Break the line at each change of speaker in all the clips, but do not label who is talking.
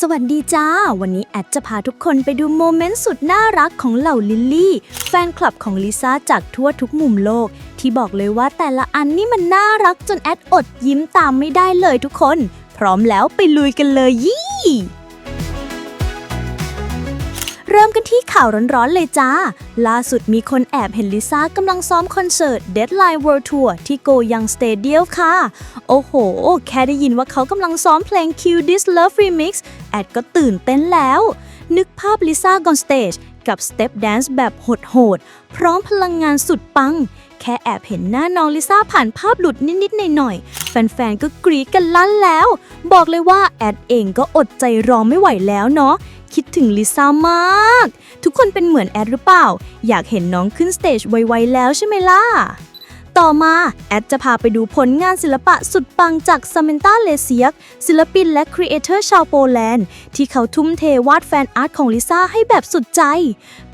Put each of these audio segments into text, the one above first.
สวัสดีจ้า วันนี้แอดจะพาทุกคนไปดูโมเมนต์สุดน่ารักของเหล่าลิลลี่ แฟนคลับของลิซ่าจากทั่วทุกมุมโลก ที่บอกเลยว่าแต่ละอันนี่มันน่ารักจนแอดอดยิ้มตามไม่ได้เลยทุกคน พร้อมแล้วไปลุยกันเลยยี่ เริ่มกันที่ข่าวร้อนๆเลยจ้า ล่าสุดมีคนแอบเห็นลิซ่ากำลังซ้อมคอนเสิร์ต Deadline World Tour ที่โกยังสเตเดียมค่ะ โอ้โห แค่ได้ยินว่าเขากำลังซ้อมเพลง Q This Love Remix อดก็ตื่นเต้นแล้ว นึกภาพลิซ่า on stage กับสเต็ปแดนซ์แบบโหดๆ พร้อมพลังงานสุดปัง แค่แอบเห็นหน้าน้องลิซ่าผ่านภาพหลุดนิดๆ หน่อยๆ แฟนๆ ก็กรี๊ดกันลั่นแล้ว บอกเลยว่าแอดเองก็อดใจรอไม่ไหวแล้วเนาะคิดถึงลิซ่ามาก ทุกคนเป็นเหมือนแอดหรือเปล่า อยากเห็นน้องขึ้นสเตจไวๆแล้วใช่ไหมล่ะ ต่อมา แอดจะพาไปดูผลงานศิลปะสุดปังจากซาเมนตาเลเซียก ศิลปินและครีเอเตอร์ชาวโปแลนด์ ที่เขาทุ่มเทวาดแฟนอาร์ตของลิซ่าให้แบบสุดใจ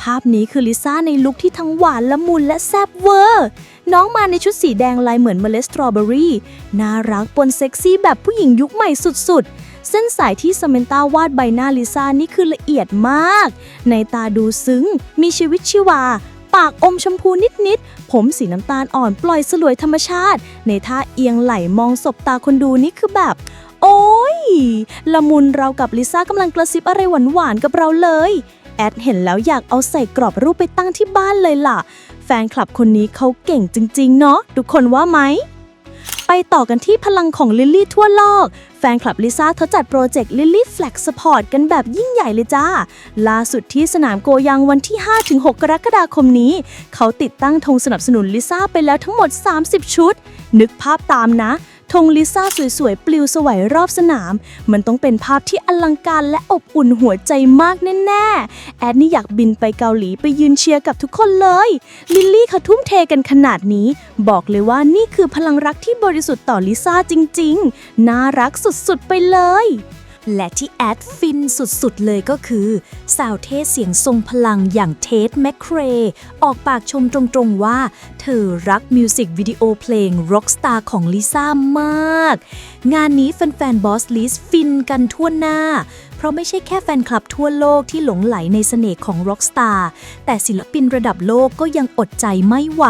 ภาพนี้คือลิซ่าในลุคที่ทั้งหวานละมุนและแซ่บเวอร์ น้องมาในชุดสีแดงลายเหมือนเมล็ดสตรอเบอรี่ น่ารักปนเซ็กซี่แบบผู้หญิงยุคใหม่สุดๆเส้นสายที่ซาเมนตาวาดใบหน้าลิซ่านี่คือละเอียดมาก ในตาดูซึ้ง มีชีวิตชีวา ปากอมชมพูนิดๆ ผมสีน้ำตาลอ่อนปล่อยสลวยธรรมชาติ ในท่าเอียงไหลมองศบตาคนดูนี่คือแบบ โอ้ย ละมุนเรากับลิซ่ากำลังกระซิบอะไรหวานๆกับเราเลย แอดเห็นแล้วอยากเอาใส่กรอบรูปไปตั้งที่บ้านเลยล่ะ แฟนคลับคนนี้เขาเก่งจริง ๆ เนาะทุกคนว่าไหม ไปต่อกันที่พลังของลิลลี่ทั่วโลก แฟนคลับลิซ่าเขาจัดโปรเจกต์ลิลลี่แฟลกสปอร์ตกันแบบยิ่งใหญ่เลยจ้า ล่าสุดที่สนามโกยังวันที่ 5-6 กรกฎาคมนี้ เขาติดตั้งธงสนับสนุนลิซ่าไปแล้วทั้งหมด 30 ชุด นึกภาพตามนะ ธงลิซ่าสวยๆ ปลิวสวัยรอบสนาม มันต้องเป็นภาพที่อลังการและอบอุ่นหัวใจมากแน่ๆ แอดนี่อยากบินไปเกาหลีไปยืนเชียร์กับทุกคนเลย ลิลลี่เขาทุ่มเทกันขนาดนี้ บอกเลยว่านี่คือพลังรักที่บริสุทธิ์ต่อลิซ่าจริงๆ น่ารักสุดๆ ไปเลย และที่แอดฟินสุดๆ เลยก็คือ สาวเทศเสียงทรงพลังอย่างเทสแมคเครออกปากชมตรงๆว่า เธอรักมิวสิกวิดีโอเพลง Rockstar ของลิซ่ามาก งานนี้แฟนๆบอสลิสฟินกันทั่วหน้า ราะไม่ใช่แค่แฟนคลับทั่วโลกที่หลงไหลในเสน่ห์ของ Rockstar แต่ศิลปินระดับโลกก็ยังอดใจไม่ไหว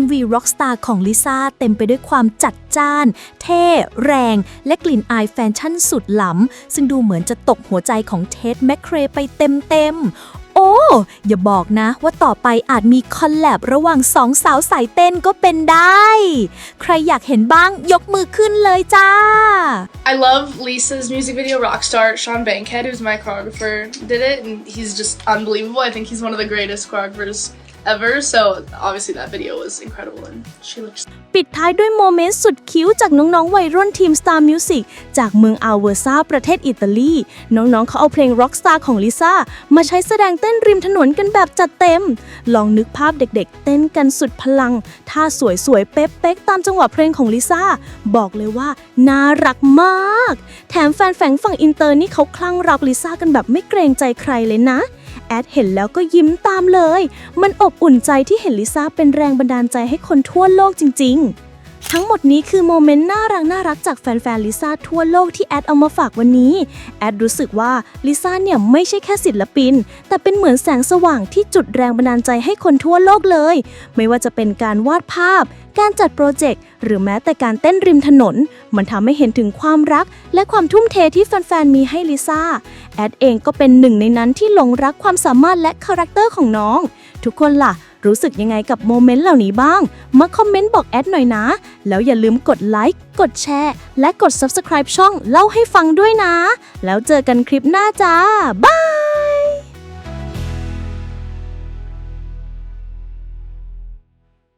MV Rockstar ของลิซ่าเต็มไปด้วยความจัดจ้าน เท่ แรง และกลิ่นอายแฟชั่นสุดล้ำ ซึ่งดูเหมือนจะตกหัวใจของเท็ดแมคเครไปเต็มๆ โอ้ อย่าบอกนะว่าต่อไปอาจมีคอลแลบระหว่างสองสาวสายเต้นก็เป็นได้ ใครอยากเห็นบ้างยกมือขึ้นเลยจ้า
I love Lisa's music video Rockstar. Sean Bankhead, who's my choreographer, did it, and he's just unbelievable. I think he's one of the greatest choreographers ever. So obviously that video was incredible, and she looks
ปิดท้ายด้วยโมเมนต์สุดคิ้วจากน้องๆวัยรุ่นทีม Star Music จากเมืองอัลเวอร์ซาประเทศอิตาลี น้องๆเขาเอาเพลง Rockstar ของลิซ่ามาใช้แสดงเต้นริมถนนกันแบบจัดเต็ม ลองนึกภาพเด็กๆ เต้นกันสุดพลัง ท่าสวยๆ เป๊ะๆ ตามจังหวะเพลงของลิซ่า บอกเลยว่า น่ารักมาก แถมแฟนแฝงฝั่งอินเตอร์นี่เขาคลั่งรักลิซ่ากันแบบไม่เกรงใจใครเลยนะ แอดเห็นแล้วก็ยิ้มตามเลย มันอบอุ่นใจที่เห็นลิซ่าเป็นแรงบันดาลใจให้คนทั่วโลกจริง ๆ ทั้งหมดนี้คือโมเมนต์น่ารักน่ารักจากแฟนๆลิซ่าทั่วโลกที่แอดเอามาฝากวันนี้ แอดรู้สึกว่าลิซ่าเนี่ยไม่ใช่แค่ศิลปิน แต่เป็นเหมือนแสงสว่างที่จุดแรงบันดาลใจให้คนทั่วโลกเลย ไม่ว่าจะเป็นการวาดภาพ การจัดโปรเจกต์หรือแม้แต่การเต้นริมถนน มันทำให้เห็นถึงความรัก และความทุ่มเทที่แฟนๆมีให้ลิซ่า แอดเองก็เป็นหนึ่งในนั้นที่หลงรักความสามารถและคาแรคเตอร์ของน้อง ทุกคนล่ะ รู้สึกยังไงกับโมเมนต์เหล่านี้บ้าง มาคอมเมนต์บอกแอดหน่อยนะ แล้วอย่าลืมกดไลค์กดแชร์ และกด Subscribe ช่องเล่าให้ฟังด้วยนะ แล้วเจอกันคลิปหน้าจ้าบาย